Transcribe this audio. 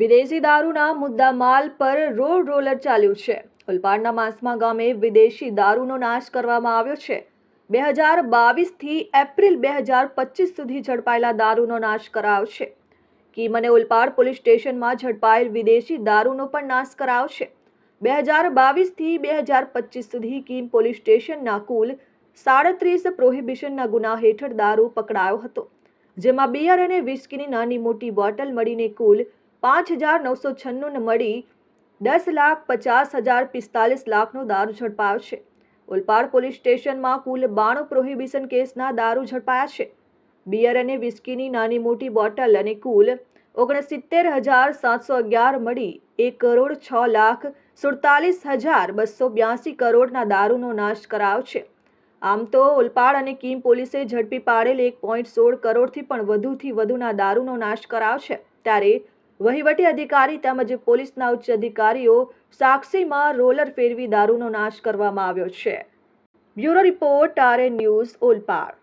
વિદેશી દારૂના મુદ્દા માલ પર રોડ રોલર ચાલ્યું છે. ઓલપાડના માસમા ગામે વિદેશી દારૂનો નાશ કરવામાં આવ્યો છે. બે હજાર બાવીસથી એપ્રિલ બે હજાર પચીસ સુધી ઝડપાયેલા દારૂનો નાશ કરાયો છે. કીમ અને ઓલપાડ પોલીસ સ્ટેશનમાં ઝડપાયેલ વિદેશી દારૂનો પણ નાશ કરાયો છે. બે હજાર બાવીસથી બે હજાર પચીસ સુધી કીમ પોલીસ સ્ટેશનના કુલ સાડત્રીસ પ્રોહિબિશનના ગુના હેઠળ દારૂ પકડાયો હતો. જેમાં બિયર અને વિસ્કીની નાની મોટી બોટલ મળીને કુલ પાંચ હજાર નવસો છન્નું મળી દસ લાખ પચાસ હજાર પિસ્તાલીસ લાખનો દારૂ ઝડપાયો છે. ઓલપાડ પોલીસ સ્ટેશનમાં કુલ બાણું પ્રોહિબિશન કેસના દારૂ ઝડપાયા છે. બિયર અને વિસ્કીની નાની મોટી બોટલ અને કુલ ઓગણસિત્તેર હજાર સાતસો અગિયાર મળી એક કરોડ છ લાખ સુડતાલીસ હજાર બસો બ્યાસી કરોડના દારૂનો નાશ કરાયો છે. આમ તો ઓલપાડ અને કીમ પોલીસે ઝડપી પાડેલ એક પોઈન્ટ સોળ કરોડથી પણ વધુથી વધુના દારૂનો નાશ કરાવ છે. ત્યારે વહીવટી અધિકારી તેમજ પોલીસના ઉચ્ચ અધિકારીઓ સાક્ષીમાં રોલર ફેરવી દારૂનો નાશ કરવામાં આવ્યો છે. Bureau report RA news Olpad.